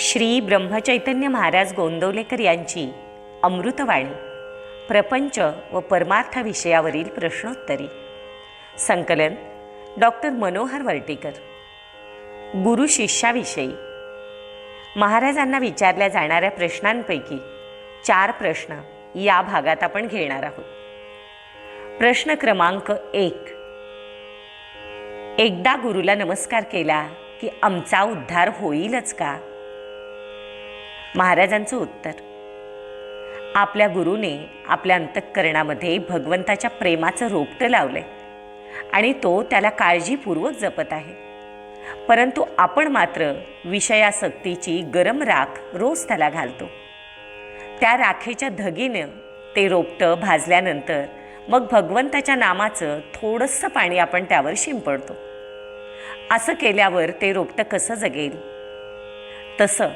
श्री ब्रह्मचैतन्य महाराज गोंदवलेकर यांची अमृतवाणी प्रपंच व परमार्थ विषयावरील प्रश्नोत्तरी. संकलन डॉक्टर मनोहर वर्टीकर. गुरु शिष्याविषयी. महाराजांना विचारल्या जाणाऱ्या प्रश्नांपैकी चार प्रश्न या भागात आपण घेणार आहोत. प्रश्न क्रमांक एक. एकदा गुरुला नमस्कार केला की आमचा उद्धार होईलच का? महाराजांचं उत्तर. आपल्या गुरुने आपल्या अंतःकरणामध्ये भगवंताच्या प्रेमाचं रोपटं लावलंय आणि तो त्याला काळजीपूर्वक जपत आहे. परंतु आपण मात्र विषयासक्तीची गरम राख रोज त्याला घालतो. त्या राखेच्या धगीनं ते रोपटं भाजल्यानंतर मग भगवंताच्या नामाचं थोडंसं पाणी आपण त्यावर शिंपडतो. असं केल्यावर ते रोपटं कसं जगेल? तसं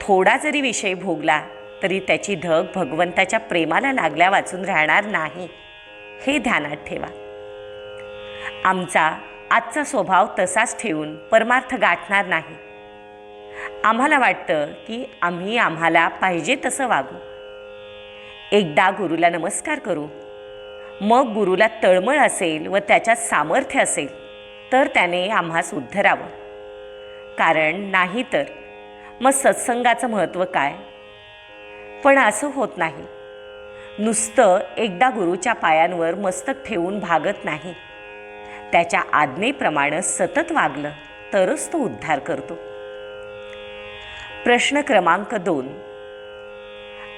थोडा जरी विषय भोगला तरी त्याची धग भगवंताच्या प्रेमाला लागल्या वाचून राहणार नाही. हे ध्यानात ठेवा. आमचा आजचा स्वभाव तसाच ठेवून परमार्थ गाठणार नाही. आम्हाला वाटतं की आम्ही आम्हाला पाहिजे तसं वागू. एकदा गुरुला नमस्कार करू. मग गुरुला तळमळ असेल व त्याच्यात सामर्थ्य असेल तर त्याने आम्हास उद्धरावं. कारण नाही तर मग सत्संगाचं महत्त्व काय? पण असं होत नाही. नुसतं एकदा गुरुच्या पायांवर मस्तक ठेवून भागत नाही. त्याच्या आज्ञेप्रमाणे सतत वागलं तरच तो उद्धार करतो. प्रश्न क्रमांक दोन.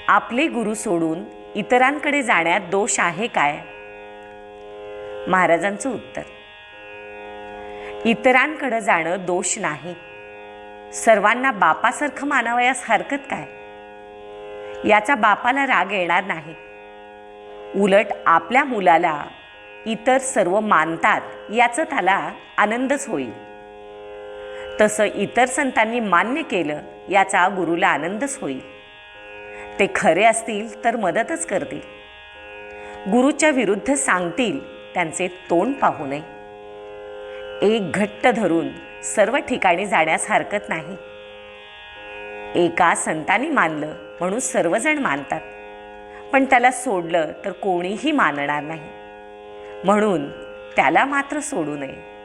आपले गुरु सोडून इतरांकडे जाण्यात दोष आहे काय? महाराजांचं उत्तर. इतरांकडे जाणं दोष नाही. सर्वांना बापासारखं मानावयास हरकत काय? याचा बापाला राग येणार नाही. उलट आपल्या मुलाला इतर सर्व मानतात याचं त्याला आनंदच होईल. तसं इतर संतांनी मान्य केलं याचा गुरुला आनंदच होईल. ते खरे असतील तर मदतच करतील. गुरुच्या विरुद्ध सांगतील त्यांचे तोंड पाहू नये. एक घट्ट धरून सर्व ठिकाणी जाण्यास हरकत नाही. एका संतांनी मानलं म्हणून सर्वजण मानतात. पण त्याला सोडलं तर कोणीही मानणार नाही. म्हणून त्याला मात्र सोडू नये.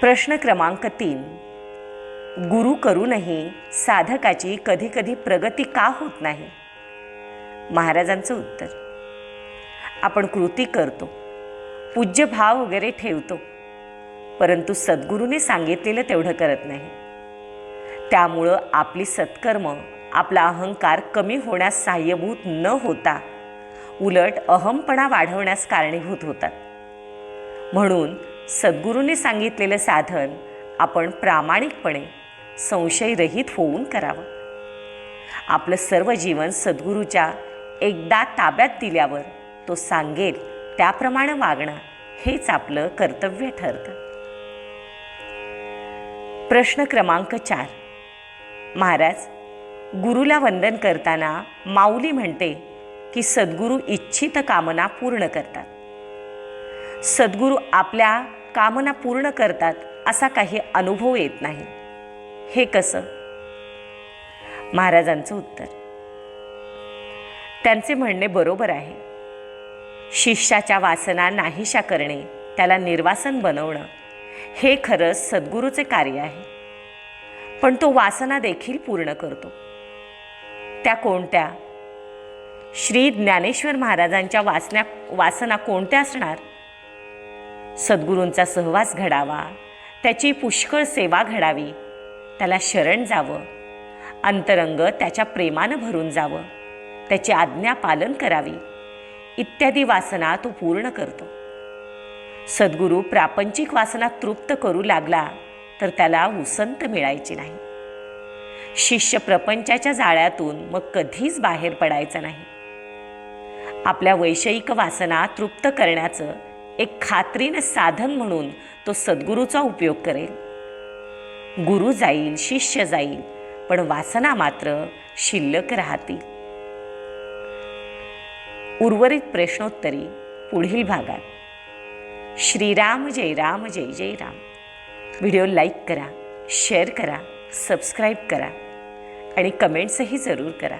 प्रश्न क्रमांक तीन. गुरु करूनही साधकाची कधी कधी प्रगती का होत नाही? महाराजांचं उत्तर. आपण कृती करतो. पूज्य भाव वगैरे ठेवतो. परंतु सद्गुरूने सांगितलेलं तेवढं करत नाही. त्यामुळं आपली सत्कर्म आपला अहंकार कमी होण्यास सहाय्यभूत न होता उलट अहमपणा वाढवण्यास कारणीभूत होतात. म्हणून सद्गुरूने सांगितलेलं साधन आपण प्रामाणिकपणे संशयरहित होऊन करावं. आपलं सर्व जीवन सद्गुरूच्या एकदा ताब्यात दिल्यावर तो सांगेल त्याप्रमाणे वागणं हेच आपलं कर्तव्य ठरतं. प्रश्न क्रमांक चार. महाराज गुरुला वंदन करताना माऊली म्हणते की सद्गुरू इच्छित कामना पूर्ण करतात. सद्गुरू आपल्या कामना पूर्ण करतात असा काही अनुभव येत नाही. हे कसं? महाराजांचं उत्तर. त्यांचे म्हणणे बरोबर आहे. शिष्याच्या वासना नाहीशा करणे त्याला निर्वासन बनवणं हे खरंच सद्गुरूचे कार्य आहे. पण तो वासना देखील पूर्ण करतो. त्या कोणत्या? श्री ज्ञानेश्वर महाराजांच्या वासना वासना कोणत्या असणार? सद्गुरूंचा सहवास घडावा त्याची पुष्कळ सेवा घडावी त्याला शरण जावं अंतरंग त्याच्या प्रेमानं भरून जावं त्याची आज्ञा पालन करावी इत्यादी वासना तो पूर्ण करतो. सद्गुरू प्रापंचिक वासना तृप्त करू लागला तर त्याला उसंत मिळायची नाही. शिष्य प्रपंचाच्या जाळ्यातून मग कधीच बाहेर पडायचं नाही. आपल्या वैषयिक वासना तृप्त करण्याचं एक खात्रीनं साधन म्हणून तो सद्गुरूचा उपयोग करेल. गुरु जाईल शिष्य जाईल पण वासना मात्र शिल्लक राहतील. उर्वरित प्रश्नोत्तरी पुढील भागात. श्रीराम जय राम जय जय राम. व्हिडिओ लाईक करा शेअर करा सबस्क्राईब करा आणि कमेंट्सही जरूर करा.